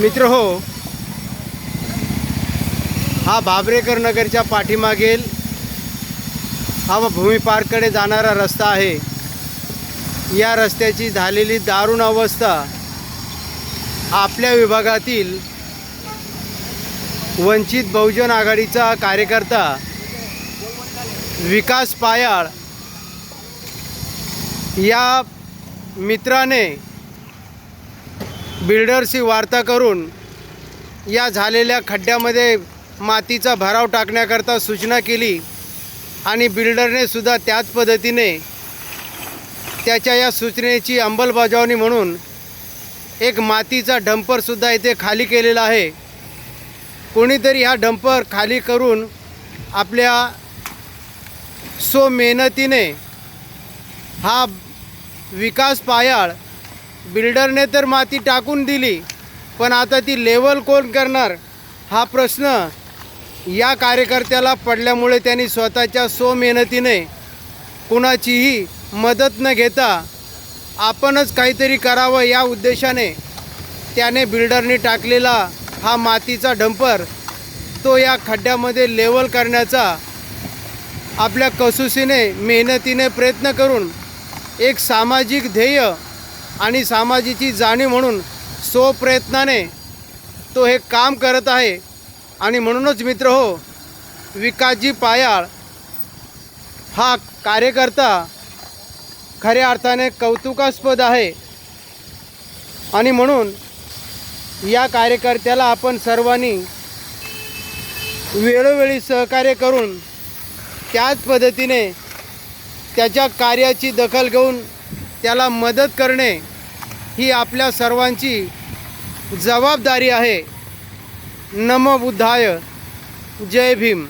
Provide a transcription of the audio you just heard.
मित्र हो हा भाबरेकर नगरच्या पाठीमागेल हा व भूमी पार्ककडे जाणारा रस्ता आहे. या रस्त्याची झालेली दारुण अवस्था आपल्या विभागातील वंचित बहुजन आघाडीचा कार्यकर्ता विकास पायाळ या मित्राने बिल्डरशी वार्ता करून या झालेल्या खड्ड्यामध्ये मातीचा भराव टाकण्याकरता सूचना केली आणि बिल्डरने सुद्धा त्याच पद्धतीने त्याच्या या सूचनेची अंमलबजावणी म्हणून एक मातीचा डंपरसुद्धा इथे खाली केलेला आहे. कोणीतरी हा डंपर खाली करून आपल्या सो मेहनतीने हा विकास पायाळ बिल्डरने तर माती टाकून दिली पण आता ती लेवल कोण करणार? हा प्रश्न या कार्यकर्त्याला पडल्यामुळे त्यांनी स्वतःच्या सो मेहनतीने कुणाचीही मदत न घेता आपणच काहीतरी करावं या उद्देशाने त्याने बिल्डरने टाकलेला हा मातीचा डंपर तो या खड्ड्यामध्ये लेवल करण्याचा आपल्या कसुसीने मेहनतीने प्रयत्न करून एक सामाजिक ध्येय आणि सामाजिकची जाणीव म्हणून सो प्रयत्नाने तो हे काम करत आहे. आणि म्हणूनच मित्र हो विकासजी पायाळ हा कार्यकर्ता खऱ्या अर्थाने कौतुकास्पद आहे. आणि म्हणून या कार्यकर्त्याला आपण सर्वांनी वेळोवेळी सहकार्य करून त्याच पद्धतीने त्याच्या कार्याची दखल घेऊन त्याला मदत करणे ही आपल्या सर्वांची जबाबदारी आहे. नम बुद्धाय. जय भीम.